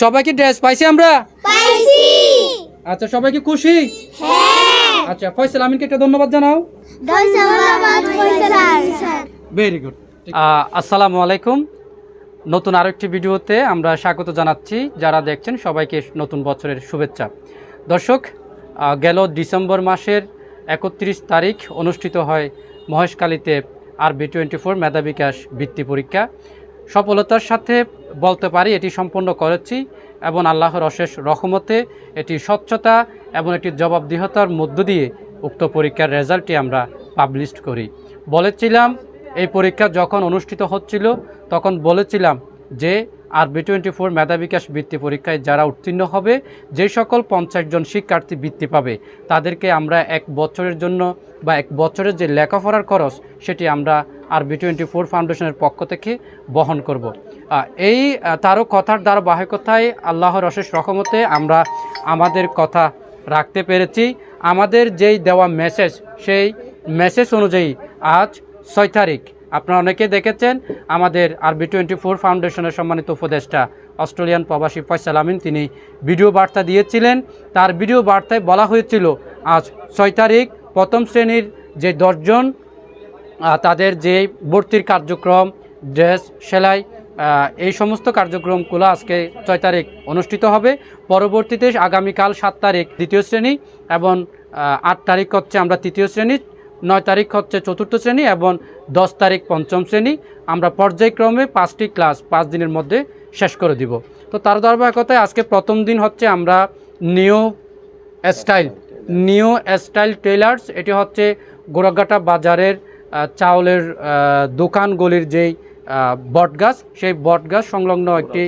সবাই কি ড্রেস পাইছি আমরা? পাইছি। আচ্ছা সবাই কি খুশি? হ্যাঁ। আচ্ছা ফয়সাল আমিনকে একটা ধন্যবাদ জানাও। ধন্যবাদ ফয়সাল স্যার। ভেরি গুড আসসালামু আলাইকুম। নতুন আরেকটি ভিডিওতে আমরা স্বাগত জানাচ্ছি। যারা দেখছেন সবাইকে নতুন বছরের শুভেচ্ছা। দর্শক গেল ডিসেম্বর মাসের একত্রিশ তারিখ অনুষ্ঠিত হয় মহেশকালীতে আর বি টোয়েন্টি ফোর মেধা বিকাশ বৃত্তি পরীক্ষা। সফলতার সাথে বলতে পারি, এটি সম্পন্ন করেছি এবং আল্লাহর অশেষ রহমতে এটি স্বচ্ছতা এবং একটি জবাবদিহতার মধ্য দিয়ে উক্ত পরীক্ষার রেজাল্টটি আমরা পাবলিশ করি। বলেছিলাম, এই পরীক্ষা যখন অনুষ্ঠিত হচ্ছিল, তখন বলেছিলাম যে আর বি টোয়েন্টি ফোর মেধা বিকাশ বৃত্তি পরীক্ষায় যারা উত্তীর্ণ হবে, যে সকল পঞ্চাশ জন শিক্ষার্থী বৃত্তি পাবে, তাদেরকে আমরা এক বছরের জন্য বা এক বছরের যে লেখাপড়ার খরচ, সেটি আমরা আর বি টোয়েন্টি ফোর ফাউন্ডেশনের পক্ষ থেকে বহন করব। এই তারও কথার ধারাবাহিকতায় আল্লাহর অশেষ রকমতে আমরা আমাদের কথা রাখতে পেরেছি। আমাদের যেই দেওয়া মেসেজ সেই মেসেজ অনুযায়ী আজ ছয় তারিখ। আপনারা অনেকে দেখেছেন আমাদের আরবি টোয়েন্টি ফোর ফাউন্ডেশনের সম্মানিত উপদেষ্টা, অস্ট্রেলিয়ান প্রবাসী ফয়সাল আমিন, তিনি ভিডিও বার্তা দিয়েছিলেন। তার ভিডিও বার্তায় বলা হয়েছিল, আজ ছয় তারিখ, প্রথম শ্রেণির যে দশজন তাদের যে ভর্তির কার্যক্রম, ড্রেস, সেলাই এই সমস্ত কার্যক্রমগুলো আজকে ছয় তারিখ অনুষ্ঠিত হবে। পরবর্তীতে আগামীকাল সাত তারিখ দ্বিতীয় শ্রেণি এবং আট তারিখ হচ্ছে আমরা তৃতীয় শ্রেণি, নয় তারিখ হচ্ছে চতুর্থ শ্রেণি এবং দশ তারিখ পঞ্চম শ্রেণি। আমরা পর্যায়ক্রমে পাঁচটি ক্লাস পাঁচ দিনের মধ্যে শেষ করে দিব। তো তার ধারাবাহিকতায় আজকে প্রথম দিন হচ্ছে আমরা new style new style tailors এটি হচ্ছে গোড়াঘাটা বাজারের চাউলের দোকানগুলির যেই বটগাছ সেই বটগাছ সংলগ্ন একটি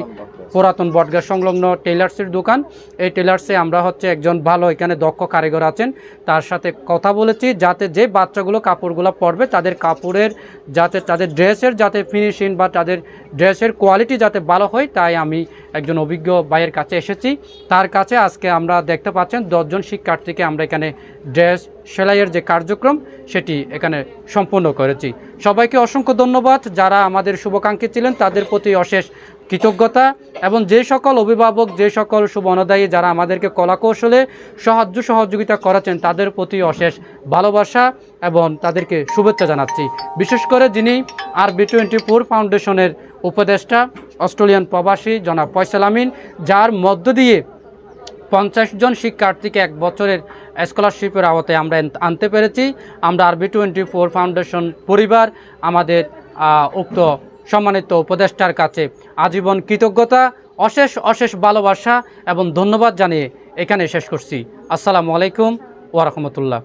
পুরাতন বটগাছ সংলগ্ন টেলার্সের দোকান। এই টেলার্সে আমরা হচ্ছে একজন ভালো এখানে দক্ষ কারিগর আছেন। তার সাথে কথা বলেছি যাতে যে বাচ্চাগুলো কাপড়গুলো পরবে, তাদের কাপড়ের যাতে তাদের ড্রেসের যাতে ফিনিশিং বা তাদের ড্রেসের কোয়ালিটি যাতে ভালো হয়, তাই আমি একজন অভিজ্ঞ ভাইয়ের কাছে এসেছি। তার কাছে আজকে আমরা দেখতে পাচ্ছেন দশজন শিক্ষার্থীকে আমরা এখানে ড্রেস সেলাইয়ের যে কার্যক্রম, সেটি এখানে সম্পন্ন করেছি। সবাইকে অসংখ্য ধন্যবাদ। যারা আমাদের শুভাকাঙ্ক্ষী ছিলেন, তাদের প্রতি অশেষ কৃতজ্ঞতা এবং যে সকল অভিভাবক, যে সকল অনদায়ী যারা আমাদেরকে কলা কৌশলে সাহায্য সহযোগিতা করেছেন তাদের প্রতি অশেষ ভালোবাসা এবং তাদেরকে শুভেচ্ছা জানাচ্ছি। বিশেষ করে যিনি আর বি টোয়েন্টি ফোর ফাউন্ডেশনের উপদেষ্টা, অস্ট্রেলিয়ান প্রবাসী জনাব ফয়সাল আমিন, যার মধ্য দিয়ে পঞ্চাশ জন শিক্ষার্থীকে এক বছরের স্কলারশিপের আওতায় আমরা আনতে পেরেছি। আমরা আরবি টোয়েন্টি ফোর ফাউন্ডেশন পরিবার, আমাদের উক্ত সম্মানিত উপদেষ্টার কাছে আজীবন কৃতজ্ঞতা, অশেষ অশেষ ভালোবাসা এবং ধন্যবাদ জানিয়ে এখানে শেষ করছি। আসসালামু আলাইকুম ওরহমতুল্লাহ